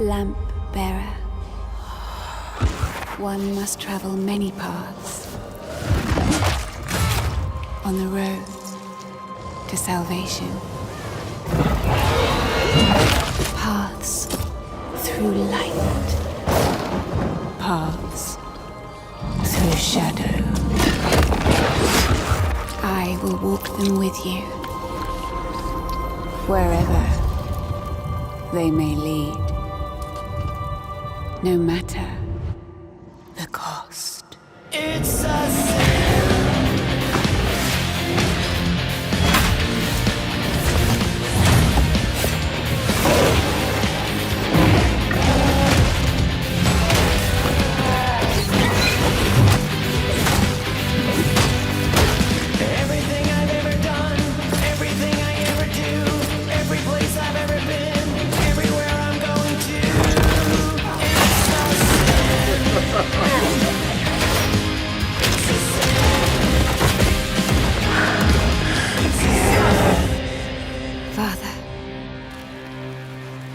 Lamp bearer. One must travel many paths on the road to salvation. Paths through light, paths through shadow. I will walk them with you wherever they may lead, no matter the cost. It's a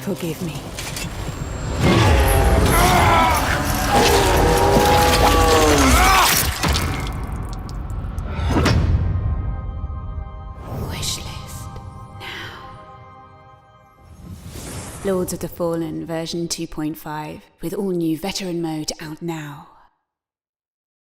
forgive me. Now. Lords of the Fallen version 2.5 with all new veteran mode out now.